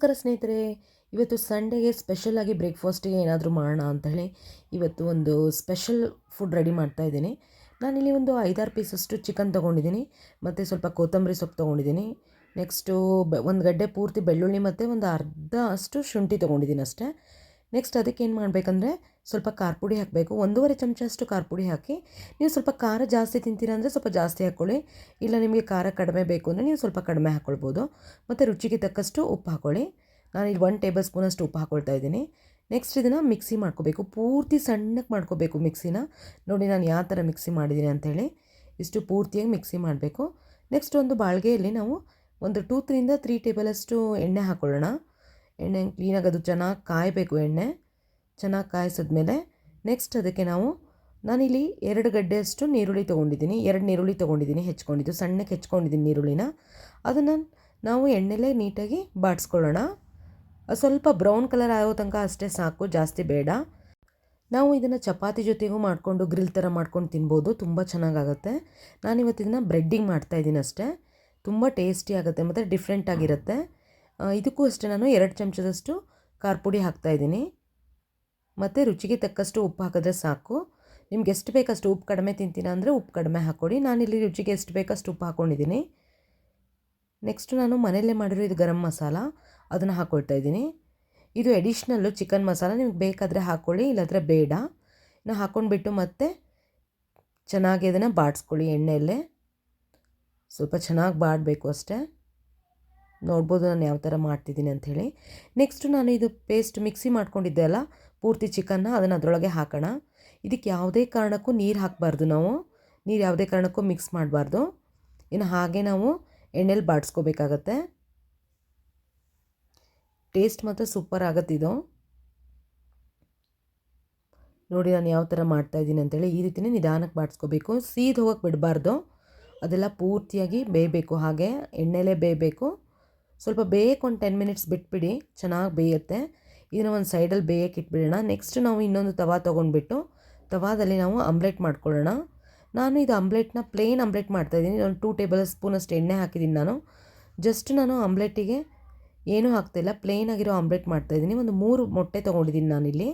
ನಮಸ್ಕಾರ ಸ್ನೇಹಿತರೆ, ಇವತ್ತು ಸಂಡೇಗೆ ಸ್ಪೆಷಲಾಗಿ ಬ್ರೇಕ್ಫಾಸ್ಟಿಗೆ ಏನಾದರೂ ಮಾಡೋಣ ಅಂಥೇಳಿ ಇವತ್ತು ಒಂದು ಸ್ಪೆಷಲ್ ಫುಡ್ ರೆಡಿ ಮಾಡ್ತಾ ಇದ್ದೀನಿ. ನಾನಿಲ್ಲಿ ಒಂದು ಐದಾರು ಪೀಸಷ್ಟು ಚಿಕನ್ ತೊಗೊಂಡಿದ್ದೀನಿ, ಮತ್ತು ಸ್ವಲ್ಪ ಕೊತ್ತಂಬರಿ ಸೊಪ್ಪು ತೊಗೊಂಡಿದ್ದೀನಿ. ನೆಕ್ಸ್ಟು ಬೆ, ಒಂದು ಗಡ್ಡೆ ಪೂರ್ತಿ ಬೆಳ್ಳುಳ್ಳಿ ಮತ್ತು ಒಂದು ಅರ್ಧ ಅಷ್ಟು ಶುಂಠಿ ತೊಗೊಂಡಿದ್ದೀನಿ ಅಷ್ಟೇ. ನೆಕ್ಸ್ಟ್ ಅದಕ್ಕೆ ಏನು ಮಾಡಬೇಕಂದ್ರೆ ಸ್ವಲ್ಪ ಖಾರ ಪುಡಿ ಹಾಕಬೇಕು. ಒಂದೂವರೆ ಚಮಚ ಅಷ್ಟು ಖಾರ ಪುಡಿ ಹಾಕಿ ನೀವು ಸ್ವಲ್ಪ ಖಾರ ಜಾಸ್ತಿ ತಿಂತೀರ ಅಂದರೆ ಸ್ವಲ್ಪ ಜಾಸ್ತಿ ಹಾಕ್ಕೊಳ್ಳಿ ಇಲ್ಲ ನಿಮಗೆ ಖಾರ ಕಡಿಮೆ ಬೇಕು ಅಂದರೆ ನೀವು ಸ್ವಲ್ಪ ಕಡಿಮೆ ಹಾಕ್ಕೊಳ್ಬೋದು ಮತ್ತು ರುಚಿಗೆ ತಕ್ಕಷ್ಟು ಉಪ್ಪು ಹಾಕ್ಕೊಳ್ಳಿ ನಾನು ಇಲ್ಲಿ ಒನ್ ಟೇಬಲ್ ಸ್ಪೂನಷ್ಟು ಉಪ್ಪು ಹಾಕ್ಕೊಳ್ತಾ ಇದ್ದೀನಿ. ನೆಕ್ಸ್ಟ್ ಇದನ್ನು ಮಿಕ್ಸಿ ಮಾಡ್ಕೋಬೇಕು. ಪೂರ್ತಿ ಸಣ್ಣಕ್ಕೆ ಮಾಡ್ಕೋಬೇಕು ಮಿಕ್ಸಿನ ನೋಡಿ ನಾನು ಯಾವ ಥರ ಮಿಕ್ಸಿ ಮಾಡಿದ್ದೀನಿ ಅಂಥೇಳಿ ಇಷ್ಟು ಪೂರ್ತಿಯಾಗಿ ಮಿಕ್ಸಿ ಮಾಡಬೇಕು. ನೆಕ್ಸ್ಟ್ ಒಂದು ಬಾಳ್ಗೆಯಲ್ಲಿ ನಾವು ಒಂದು ಟೂ ತ್ರೀಯಿಂದ ತ್ರೀ ಟೇಬಲಷ್ಟು ಎಣ್ಣೆ ಹಾಕ್ಕೊಳ್ಳೋಣ ಎಣ್ಣೆ ಕ್ಲೀನಾಗಿ ಅದು ಚೆನ್ನಾಗಿ ಕಾಯಬೇಕು ಎಣ್ಣೆ. ಚೆನ್ನಾಗಿ ಕಾಯಿಸಿದ್ಮೇಲೆ ನೆಕ್ಸ್ಟ್ ಅದಕ್ಕೆ ನಾವು, ನಾನಿಲ್ಲಿ ಎರಡು ಗಡ್ಡೆಯಷ್ಟು ನೀರುಳ್ಳಿ ತೊಗೊಂಡಿದ್ದೀನಿ. ಎರಡು ನೀರುಳ್ಳಿ ತೊಗೊಂಡಿದ್ದೀನಿ, ಹೆಚ್ಕೊಂಡಿದ್ದು. ಸಣ್ಣಕ್ಕೆ ಹೆಚ್ಕೊಂಡಿದ್ದೀನಿ ನೀರುಳ್ಳಿನ. ಅದನ್ನು ನಾವು ಎಣ್ಣೆಲೇ ನೀಟಾಗಿ ಬಾಡಿಸ್ಕೊಳ್ಳೋಣ. ಸ್ವಲ್ಪ ಬ್ರೌನ್ ಕಲರ್ ಆಗೋ ತನಕ ಅಷ್ಟೇ ಸಾಕು, ಜಾಸ್ತಿ ಬೇಡ. ನಾವು ಇದನ್ನು ಚಪಾತಿ ಜೊತೆಗೂ ಮಾಡಿಕೊಂಡು, ಗ್ರಿಲ್ ಥರ ಮಾಡ್ಕೊಂಡು ತಿನ್ಬೋದು. ತುಂಬ ಚೆನ್ನಾಗಾಗುತ್ತೆ ನಾನಿವತ್ತು ಇದನ್ನು ಬ್ರೆಡ್ಡಿಂಗ್ ಮಾಡ್ತಾಯಿದ್ದೀನಿ ಅಷ್ಟೇ. ತುಂಬ ಟೇಸ್ಟಿ ಆಗುತ್ತೆ, ಮತ್ತು ಡಿಫ್ರೆಂಟಾಗಿರುತ್ತೆ ಇದಕ್ಕೂ ಅಷ್ಟೇ ನಾನು ಎರಡು ಚಮಚದಷ್ಟು ಖಾರ ಪುಡಿ ಹಾಕ್ತಾಯಿದ್ದೀನಿ ಮತ್ತು ರುಚಿಗೆ ತಕ್ಕಷ್ಟು ಉಪ್ಪು ಹಾಕಿದ್ರೆ ಸಾಕು. ನಿಮ್ಗೆ ಎಷ್ಟು ಬೇಕಷ್ಟು ಉಪ್ಪು ಕಡಿಮೆ ತಿಂತೀನ ಅಂದರೆ ಉಪ್ಪು ಕಡಿಮೆ ಹಾಕ್ಕೊಡಿ ನಾನಿಲ್ಲಿ ರುಚಿಗೆ ಎಷ್ಟು ಬೇಕಷ್ಟು ಉಪ್ಪು ಹಾಕ್ಕೊಂಡಿದ್ದೀನಿ ನೆಕ್ಸ್ಟ್ ನಾನು ಮನೆಯಲ್ಲೇ ಮಾಡಿರೋ ಇದು ಗರಂ ಮಸಾಲ, ಅದನ್ನು ಹಾಕ್ಕೊಳ್ತಾ ಇದ್ದೀನಿ. ಇದು ಎಡಿಷ್ನಲ್ಲು ಚಿಕನ್ ಮಸಾಲ, ನಿಮ್ಗೆ ಬೇಕಾದರೆ ಹಾಕ್ಕೊಳ್ಳಿ ಇಲ್ಲಾಂದರೆ ಬೇಡ. ಇನ್ನು ಹಾಕ್ಕೊಂಡ್ಬಿಟ್ಟು ಮತ್ತೆ ಚೆನ್ನಾಗಿ ಅದನ್ನು ಬಾಡಿಸ್ಕೊಳ್ಳಿ ಎಣ್ಣೆಯಲ್ಲೇ. ಸ್ವಲ್ಪ ಚೆನ್ನಾಗಿ ಬಾಡಬೇಕು ಅಷ್ಟೇ. ನೋಡ್ಬೋದು ನಾನು ಯಾವ ಥರ ಮಾಡ್ತಿದ್ದೀನಿ ಅಂಥೇಳಿ ನೆಕ್ಸ್ಟು ನಾನು ಇದು ಪೇಸ್ಟ್ ಮಿಕ್ಸಿ ಮಾಡ್ಕೊಂಡಿದ್ದೆ ಅಲ್ಲ ಪೂರ್ತಿ ಚಿಕನ್ನ ಅದನ್ನು ಅದರೊಳಗೆ ಹಾಕೋಣ. ಇದಕ್ಕೆ ಯಾವುದೇ ಕಾರಣಕ್ಕೂ ನೀರು ಹಾಕಬಾರ್ದು ನಾವು. ನೀರು ಯಾವುದೇ ಕಾರಣಕ್ಕೂ ಮಿಕ್ಸ್ ಮಾಡಬಾರ್ದು. ಇನ್ನು ಹಾಗೆ ನಾವು ಎಣ್ಣೆಲಿ ಬಾಡಿಸ್ಕೋಬೇಕಾಗತ್ತೆ. ಟೇಸ್ಟ್ ಮಾತ್ರ ಸೂಪರ್ ಆಗುತ್ತಿದು. ನೋಡಿ ನಾನು ಯಾವ ಥರ ಮಾಡ್ತಾಯಿದ್ದೀನಿ ಅಂತೇಳಿ ಈ ರೀತಿಯೇ ನಿಧಾನಕ್ಕೆ ಬಾಡಿಸ್ಕೋಬೇಕು. ಸೀದ್ ಹೋಗೋಕ್ಕೆ ಬಿಡಬಾರ್ದು. ಅದೆಲ್ಲ ಪೂರ್ತಿಯಾಗಿ ಬೇಯಬೇಕು. ಹಾಗೆ ಎಣ್ಣೆಲೇ ಬೇಯಬೇಕು. ಸ್ವಲ್ಪ ಬೇಯಕ್ಕೆ ಒಂದು ಟೆನ್ ಮಿನಿಟ್ಸ್ ಬಿಟ್ಬಿಡಿ. ಚೆನ್ನಾಗಿ ಬೇಯುತ್ತೆ. ಇದನ್ನು ಒಂದು ಸೈಡಲ್ಲಿ ಬೇಯಕ್ಕೆ ಇಟ್ಬಿಡೋಣ. ನೆಕ್ಸ್ಟ್ ನಾವು ಇನ್ನೊಂದು ತವಾ ತೊಗೊಂಡ್ಬಿಟ್ಟು, ತವಾದಲ್ಲಿ ನಾವು ಆಮ್ಲೆಟ್ ಮಾಡ್ಕೊಳ್ಳೋಣ. ನಾನು ಇದು ಆಮ್ಲೆಟ್ನ ಪ್ಲೇನ್ ಆಮ್ಲೆಟ್ ಮಾಡ್ತಾಯಿದ್ದೀನಿ ಒಂದು ಟೂ ಟೇಬಲ್ ಸ್ಪೂನಷ್ಟು ಎಣ್ಣೆ ಹಾಕಿದ್ದೀನಿ ನಾನು. ಜಸ್ಟ್ ನಾನು ಆಮ್ಲೆಟ್ಟಿಗೆ ಏನೂ ಹಾಕ್ತಾಯಿಲ್ಲ ಪ್ಲೇನ್ ಆಗಿರೋ ಆಮ್ಲೆಟ್ ಮಾಡ್ತಾಯಿದ್ದೀನಿ ಒಂದು ಮೂರು ಮೊಟ್ಟೆ ತೊಗೊಂಡಿದ್ದೀನಿ ನಾನಿಲ್ಲಿ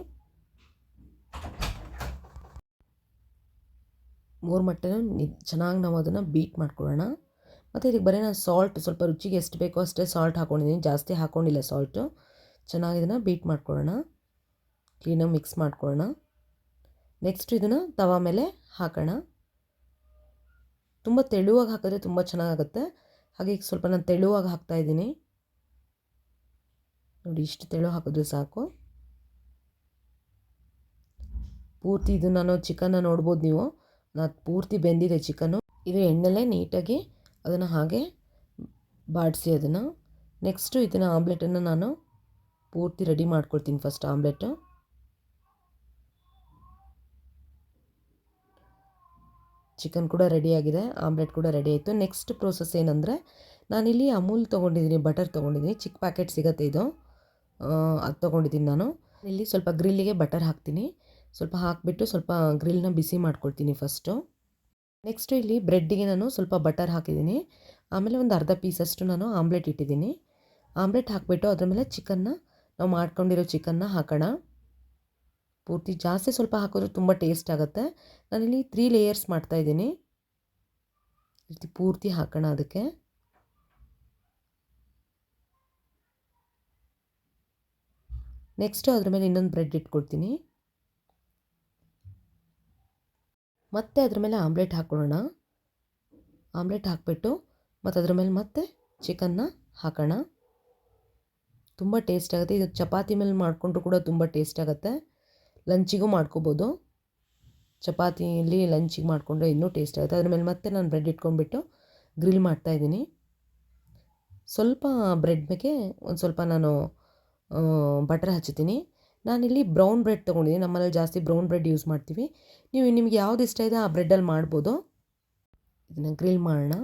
ಮೂರು ಮೊಟ್ಟೆನೂ ಚೆನ್ನಾಗಿ ನಾವು ಅದನ್ನು ಬೀಟ್ ಮಾಡ್ಕೊಳ್ಳೋಣ. ಮತ್ತು ಇದಕ್ಕೆ ಬರೀ ನಾನು ಸಾಲ್ಟ್ ಸ್ವಲ್ಪ ರುಚಿಗೆ ಎಷ್ಟು ಬೇಕೋ ಅಷ್ಟೇ ಸಾಲ್ಟ್ ಹಾಕ್ಕೊಂಡಿದ್ದೀನಿ ಜಾಸ್ತಿ ಹಾಕ್ಕೊಂಡಿಲ್ಲ ಸಾಲ್ಟು ಚೆನ್ನಾಗಿ ಇದನ್ನು ಬೀಟ್ ಮಾಡ್ಕೊಳ್ಳೋಣ. ಕ್ಲೀನಾಗಿ ಮಿಕ್ಸ್ ಮಾಡ್ಕೊಳ್ಳೋಣ. ನೆಕ್ಸ್ಟ್ ಇದನ್ನು ತವಾ ಮೇಲೆ ಹಾಕೋಣ. ತುಂಬ ತೆಳುವಾಗಿ ಹಾಕಿದ್ರೆ ತುಂಬ ಚೆನ್ನಾಗಾಗುತ್ತೆ. ಹಾಗೆ ಈಗ ಸ್ವಲ್ಪ ನಾನು ತೆಳುವಾಗಿ ಹಾಕ್ತಾಯಿದ್ದೀನಿ ನೋಡಿ ಇಷ್ಟು ತೆಳು ಹಾಕಿದ್ರೆ ಸಾಕು. ಪೂರ್ತಿ ಇದು ನಾನು ಚಿಕನ್ನ ನೋಡ್ಬೋದು ನೀವು. ನಾನು ಪೂರ್ತಿ ಬೆಂದಿದೆ ಚಿಕನ್ನು ಇದು ಎಣ್ಣೆಲ್ಲೇ ನೀಟಾಗಿ ಅದನ್ನು ಹಾಗೆ ಬಾಡಿಸಿ ಅದನ್ನು. ನೆಕ್ಸ್ಟು ಇದನ್ನು ಆಮ್ಲೆಟನ್ನು ನಾನು ಪೂರ್ತಿ ರೆಡಿ ಮಾಡ್ಕೊಳ್ತೀನಿ ಫಸ್ಟ್ ಆಮ್ಲೆಟು ಚಿಕನ್ ಕೂಡ ರೆಡಿಯಾಗಿದೆ ಆಮ್ಲೆಟ್ ಕೂಡ ರೆಡಿ ಆಯಿತು. ನೆಕ್ಸ್ಟ್ ಪ್ರೋಸೆಸ್ ಏನಂದರೆ, ನಾನಿಲ್ಲಿ ಅಮೂಲ್ ತೊಗೊಂಡಿದ್ದೀನಿ ಬಟರ್ ತೊಗೊಂಡಿದ್ದೀನಿ. ಚಿಕ್ಕ ಪ್ಯಾಕೆಟ್ ಸಿಗುತ್ತೆ ಇದು. ಅದು ತೊಗೊಂಡಿದ್ದೀನಿ ನಾನು. ಇಲ್ಲಿ ಸ್ವಲ್ಪ ಗ್ರಿಲ್ಲಿಗೆ ಬಟರ್ ಹಾಕ್ತೀನಿ. ಸ್ವಲ್ಪ ಹಾಕಿಬಿಟ್ಟು ಸ್ವಲ್ಪ ಗ್ರಿಲ್ನ ಬಿಸಿ ಮಾಡ್ಕೊಳ್ತೀನಿ ಫಸ್ಟು ನೆಕ್ಸ್ಟು ಇಲ್ಲಿ ಬ್ರೆಡ್ಡಿಗೆ ನಾನು ಸ್ವಲ್ಪ ಬಟರ್ ಹಾಕಿದ್ದೀನಿ. ಆಮೇಲೆ ಒಂದು ಅರ್ಧ ಪೀಸಷ್ಟು ನಾನು ಆಮ್ಲೆಟ್ ಇಟ್ಟಿದ್ದೀನಿ. ಆಮ್ಲೆಟ್ ಹಾಕಿಬಿಟ್ಟು ಅದ್ರ ಮೇಲೆ ಚಿಕನ್ನ ನಾವು ಮಾಡ್ಕೊಂಡಿರೋ ಚಿಕನ್ನ ಹಾಕೋಣ. ಪೂರ್ತಿ ಜಾಸ್ತಿ ಸ್ವಲ್ಪ ಹಾಕಿದ್ರೆ ತುಂಬ ಟೇಸ್ಟ್ ಆಗುತ್ತೆ. ನಾನಿಲ್ಲಿ ತ್ರೀ ಲೇಯರ್ಸ್ ಮಾಡ್ತಾಯಿದ್ದೀನಿ ರೀತಿ ಪೂರ್ತಿ ಹಾಕೋಣ ಅದಕ್ಕೆ. ನೆಕ್ಸ್ಟು ಅದ್ರ ಮೇಲೆ ಇನ್ನೊಂದು ಬ್ರೆಡ್ ಇಟ್ಕೊಳ್ತೀನಿ ಮತ್ತೆ ಅದ್ರ ಮೇಲೆ ಆಮ್ಲೆಟ್ ಹಾಕ್ಕೊಳ್ಳೋಣ ಆಮ್ಲೆಟ್ ಹಾಕಿಬಿಟ್ಟು ಮತ್ತು ಅದ್ರ ಮೇಲೆ ಮತ್ತೆ ಚಿಕನ್ನ ಹಾಕೋಣ. ತುಂಬ ಟೇಸ್ಟ್ ಆಗುತ್ತೆ. ಇದು ಚಪಾತಿ ಮೇಲೆ ಮಾಡಿಕೊಂಡ್ರು ಕೂಡ ತುಂಬ ಟೇಸ್ಟ್ ಆಗುತ್ತೆ. ಲಂಚಿಗೂ ಮಾಡ್ಕೋಬೋದು. ಚಪಾತಿಯಲ್ಲಿ ಲಂಚಿಗೆ ಮಾಡಿಕೊಂಡ್ರೆ ಇನ್ನೂ ಟೇಸ್ಟ್ ಆಗುತ್ತೆ. ಅದ್ರ ಮೇಲೆ ಮತ್ತೆ ನಾನು ಬ್ರೆಡ್ ಇಟ್ಕೊಂಡ್ಬಿಟ್ಟು ಗ್ರಿಲ್ ಮಾಡ್ತಾಯಿದ್ದೀನಿ ಸ್ವಲ್ಪ ಬ್ರೆಡ್ ಮೇಲೆ ಒಂದು ಸ್ವಲ್ಪ ನಾನು ಬಟರ್ ಹಚ್ಚುತ್ತೀನಿ. ನಾನಿಲ್ಲಿ ಬ್ರೌನ್ ಬ್ರೆಡ್ ತೊಗೊಂಡಿದ್ದೀನಿ. ನಮ್ಮಲ್ಲಿ ಜಾಸ್ತಿ ಬ್ರೌನ್ ಬ್ರೆಡ್ ಯೂಸ್ ಮಾಡ್ತೀವಿ. ನೀವು ನಿಮಗೆ ಯಾವ್ದು ಇಷ್ಟ ಇದೆ ಆ ಬ್ರೆಡ್ಡಲ್ಲಿ ಮಾಡ್ಬೋದು. ಇದನ್ನು ಗ್ರಿಲ್ ಮಾಡೋಣ.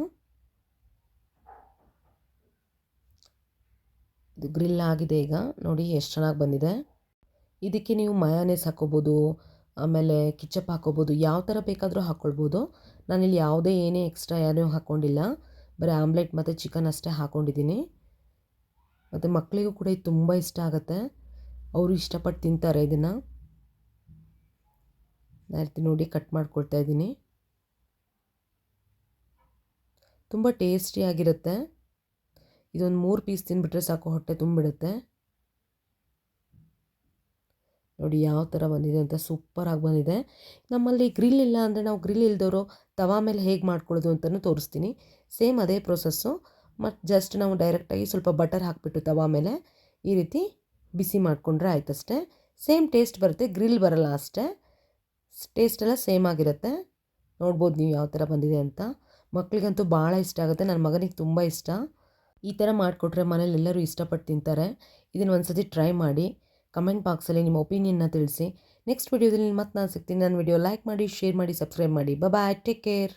ಗ್ರಿಲ್ ಆಗಿದೆ ಈಗ. ನೋಡಿ, ಎಷ್ಟು ಚೆನ್ನಾಗಿ ಬಂದಿದೆ. ಇದಕ್ಕೆ ನೀವು ಮಯಾನೇಸ್ ಹಾಕೋಬೋದು, ಆಮೇಲೆ ಕಿಚಪ್ ಹಾಕೋಬೋದು, ಯಾವ ಥರ ಬೇಕಾದರೂ ಹಾಕ್ಕೊಳ್ಬೋದು ನಾನಿಲ್ಲಿ ಯಾವುದೇ ಏನೇ ಎಕ್ಸ್ಟ್ರಾ ಏನೂ ಹಾಕ್ಕೊಂಡಿಲ್ಲ ಬರೀ ಆಮ್ಲೆಟ್ ಮತ್ತು ಚಿಕನ್ ಅಷ್ಟೇ ಹಾಕ್ಕೊಂಡಿದ್ದೀನಿ ಮತ್ತು ಮಕ್ಕಳಿಗೂ ಕೂಡ ಇದು ತುಂಬ ಇಷ್ಟ ಆಗುತ್ತೆ. ಅವರು ಇಷ್ಟಪಟ್ಟು ತಿಂತಾರೆ ಇದನ್ನು. ನಾನು ನೋಡಿ, ಕಟ್ ಮಾಡ್ಕೊಳ್ತಾ ಇದ್ದೀನಿ. ತುಂಬ ಟೇಸ್ಟಿಯಾಗಿರುತ್ತೆ ಇದೊಂದು ಮೂರು ಪೀಸ್ ತಿಂದುಬಿಟ್ರೆ ಸಾಕು, ಹೊಟ್ಟೆ ತುಂಬಿಡುತ್ತೆ. ನೋಡಿ ಯಾವ ಥರ ಬಂದಿದೆ ಅಂತ ಸೂಪರಾಗಿ ಬಂದಿದೆ. ನಮ್ಮಲ್ಲಿ ಗ್ರಿಲ್ ಇಲ್ಲ ಅಂದರೆ ನಾವು ಗ್ರಿಲ್ ಇಲ್ದವರು ತವಾ ಮೇಲೆ ಹೇಗೆ ಮಾಡ್ಕೊಳ್ಳೋದು ಅಂತಲೂ ತೋರಿಸ್ತೀನಿ. ಸೇಮ್ ಅದೇ ಪ್ರೊಸೆಸ್ಸು ಮತ್ತು ಜಸ್ಟ್ ನಾವು ಡೈರೆಕ್ಟಾಗಿ ಸ್ವಲ್ಪ ಬಟರ್ ಹಾಕಿಬಿಟ್ಟು ತವಾ ಮೇಲೆ ಈ ರೀತಿ ಬಿಸಿ ಮಾಡಿಕೊಂಡ್ರೆ ಆಯ್ತಷ್ಟೇ. ಸೇಮ್ ಟೇಸ್ಟ್ ಬರುತ್ತೆ ಗ್ರಿಲ್ ಬರಲ್ಲ ಅಷ್ಟೇ. ಟೇಸ್ಟೆಲ್ಲ ಸೇಮ್ ಆಗಿರುತ್ತೆ. ನೋಡ್ಬೋದು ನೀವು ಯಾವ ಥರ ಬಂದಿದೆ ಅಂತ. ಮಕ್ಕಳಿಗಂತೂ ಭಾಳ ಇಷ್ಟ ಆಗುತ್ತೆ ನನ್ನ ಮಗನಿಗೆ ತುಂಬ ಇಷ್ಟ. ಈ ಥರ ಮಾಡಿಕೊಟ್ರೆ ಮನೇಲಿ ಎಲ್ಲರೂ ಇಷ್ಟಪಟ್ಟು ತಿಂತಾರೆ. ಇದನ್ನು ಒಂದು ಸತಿ ಟ್ರೈ ಮಾಡಿ ಕಮೆಂಟ್ ಬಾಕ್ಸಲ್ಲಿ ನಿಮ್ಮ ಒಪಿನಿಯನ್ನ ತಿಳಿಸಿ. ನೆಕ್ಸ್ಟ್ ವೀಡಿಯೋದಲ್ಲಿ ಮತ್ತೆ ನಾನು ಸಿಗ್ತೀನಿ. ನನ್ನ ವಿಡಿಯೋ ಲೈಕ್ ಮಾಡಿ ಶೇರ್ ಮಾಡಿ ಸಬ್ಸ್ಕ್ರೈಬ್ ಮಾಡಿ. Bye take care